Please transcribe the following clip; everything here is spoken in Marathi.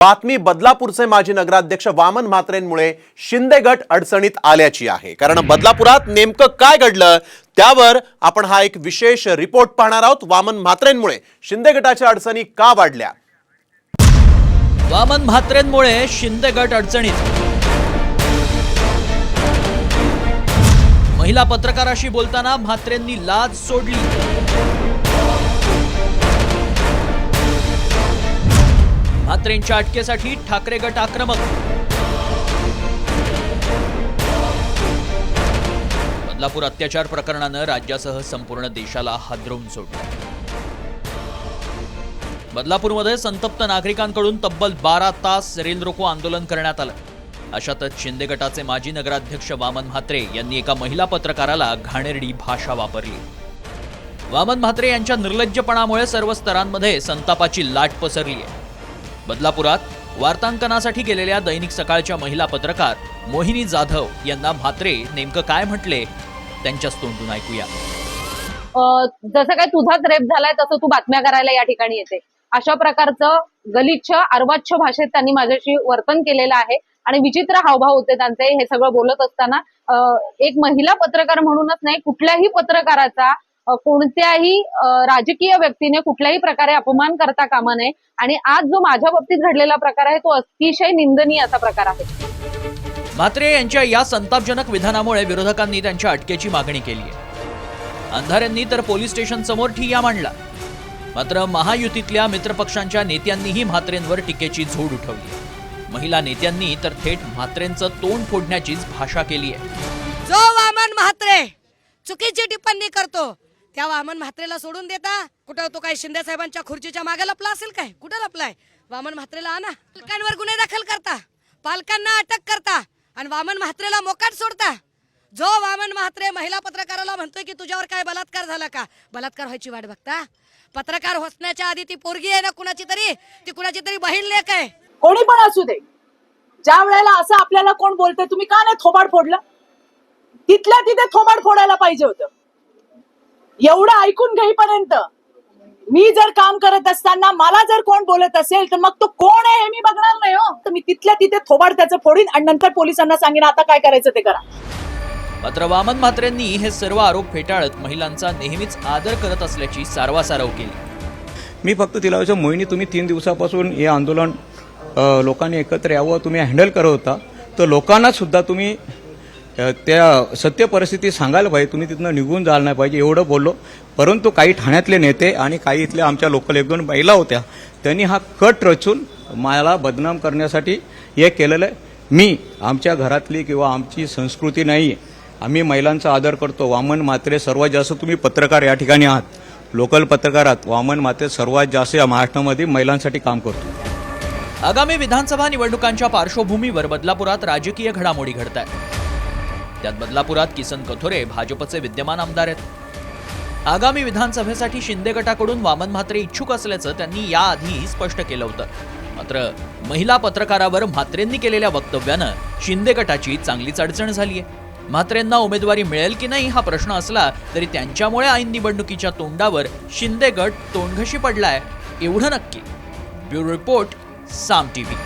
बातमी बदलापूरचे माजी नगराध्यक्ष वामन म्हात्रेंमुळे शिंदे गट अडचणीत आल्याची आहे. कारण बदलापुरात नेमकं काय घडलं त्यावर आपण हा एक विशेष रिपोर्ट पाहणार आहोत. वामन म्हात्रेंमुळे शिंदे गटाच्या अडचणी का वाढल्या? वामन म्हात्रेंमुळे शिंदे गट अडचणीत. महिला पत्रकाराशी बोलताना म्हात्रेंनी लाज सोडली. ठाकरेंच्या अटकेसाठी ठाकरे गट आक्रमक. बदलापूर अत्याचार प्रकरणानं राज्यासह संपूर्ण देशाला हादरवून सोडलं बदलापूरमध्ये संतप्त नागरिकांकडून तब्बल बारा तास रेल रोको आंदोलन करण्यात आलं. अशातच शिंदे गटाचे माजी नगराध्यक्ष वामन म्हात्रे यांनी एका महिला पत्रकाराला घाणेरडी भाषा वापरली. वामन म्हात्रे यांच्या निर्लज्जपणामुळे सर्व स्तरांमध्ये संतापाची लाट पसरली आहे बदलापुरात वार्तांकनासाठी गेलेल्या दैनिक सकाळच्या महिला पत्रकार मोहिनी जाधव यांना म्हात्रे नेमकं काय म्हटले? त्यांच्याच तोंडून ऐकूया. अ, जसं काय तुझाच रेप झालाय तसं तू बातम्या करायला या ठिकाणी येते. अशा प्रकारचं गलिच्छ अर्वाच्छ भाषेत त्यांनी माझ्याशी वर्तन केलेलं आहे आणि विचित्र हावभाव होते त्यांचे. हे सगळं बोलत असताना एक महिला पत्रकार म्हणूनच नाही कुठल्याही पत्रकाराचा कोणत्याही राजकीय व्यक्तीने कुठल्याही प्रकारे अपमान करता कामा नये. आणि आज जो माझ्या बाबतीत घडलेला प्रकार आहे तो अतिशय निंदनीय असा प्रकार आहे. म्हात्रे यांच्या या संतापजनक विधानामुळे विरोधकांनी त्यांच्या अटकेची मागणी केली आहे. अंधाऱ्यांनी तर पोलीस स्टेशन समोर ठिय्या मांडला. मात्र महायुतीतल्या मित्रपक्षांच्या नेत्यांनीही म्हात्रेंवर टीकेची झोड उठवली महिला नेत्यांनी तर थेट म्हात्रेंचं तोंड फोडण्याचीच भाषा केली आहे. जो वामन म्हात्रे चुकीची टिप्पणी करतो. त्या वामन म्हात्रेला सोडून देता. कुठं तो काय शिंदे साहेबांच्या खुर्चीच्या मागे लपला असेल काय? कुठं लपलाय? वामन म्हात्रेला आणा. पालकांवर गुन्हे दाखल करता. पालकांना अटक करता. आणि वामन म्हात्रेला मोकाट सोडता. जो वामन म्हात्रे महिला पत्रकाराला म्हणतोय की तुझ्यावर काय बलात्कार झाला का? बलात्कार व्हायची वाट बघता. पत्रकार होसण्याच्या आधी ती पोरगी आहे ना कुणाची तरी? ती कुणाची तरी बहीण लेख आहे. कोणी पण असू दे. ज्या वेळेला असं आपल्याला कोण बोलतंय तुम्ही का नाही थोबाड फोडलं? तिथल्या तिथे थोबाड फोडायला पाहिजे होतं. एवढं ऐकून घेईपर्यंत मी जर काम करत असताना मला जर कोण बोलत असेल तर मग तो कोण आहे हे मी बघणार नाही हो. तर मी तिथल्या तिथे थोबाड त्याचं फोडीन आणि नंतर पोलिसांना सांगेन आता काय करायचं ते करा. मात्र वामन म्हात्रेंनी हे सर्व आरोप फेटाळत महिलांचा नेहमीच आदर करत असल्याची सारवासारव केली. मी फक्त तिला विचार मोहिनी तुम्ही तीन दिवसापासून हे आंदोलन लोकांनी एकत्र यावं तुम्ही हँडल करत होता तर लोकांना सुद्धा तुम्ही त्या सत्य परिस्थिती सांगायला पाहिजे तुम्ही तिथनं निघून जायला नाही पाहिजे एवढं बोललो. परंतु काही ठाण्यातले नेते आणि काही इथल्या आमच्या लोकल एक दोन महिला होत्या त्यांनी हा कट रचून मला बदनाम करण्यासाठी हे केलेलं आहे. मी आमच्या घरातली किंवा आमची संस्कृती नाही आम्ही महिलांचा आदर करतो. वामन मात्रे सर्वात जास्त तुम्ही पत्रकार या ठिकाणी आहात. लोकल पत्रकार आहात. वामन मात्रे सर्वात जास्त या महाराष्ट्रामध्ये महिलांसाठी काम करतो. आगामी विधानसभा निवडणुकांच्या पार्श्वभूमीवर बदलापुरात राजकीय घडामोडी घडत आहेत त्यात बदलापुरात किसन कथोरे भाजपचे विद्यमान आमदार आहेत. आगामी विधानसभेसाठी शिंदे गटाकडून वामन म्हात्रे इच्छुक असल्याचं त्यांनी याआधी स्पष्ट केलं होतं. मात्र महिला पत्रकारावर म्हात्रेंनी केलेल्या वक्तव्यानं शिंदे गटाची चांगलीच अडचण झाली आहे. म्हात्रेंना उमेदवारी मिळेल की नाही हा प्रश्न असला तरी त्यांच्यामुळे ऐन निवडणुकीच्या तोंडावर शिंदे गट तोंडघशी पडलाय एवढं नक्की. Bureau report Saam TV.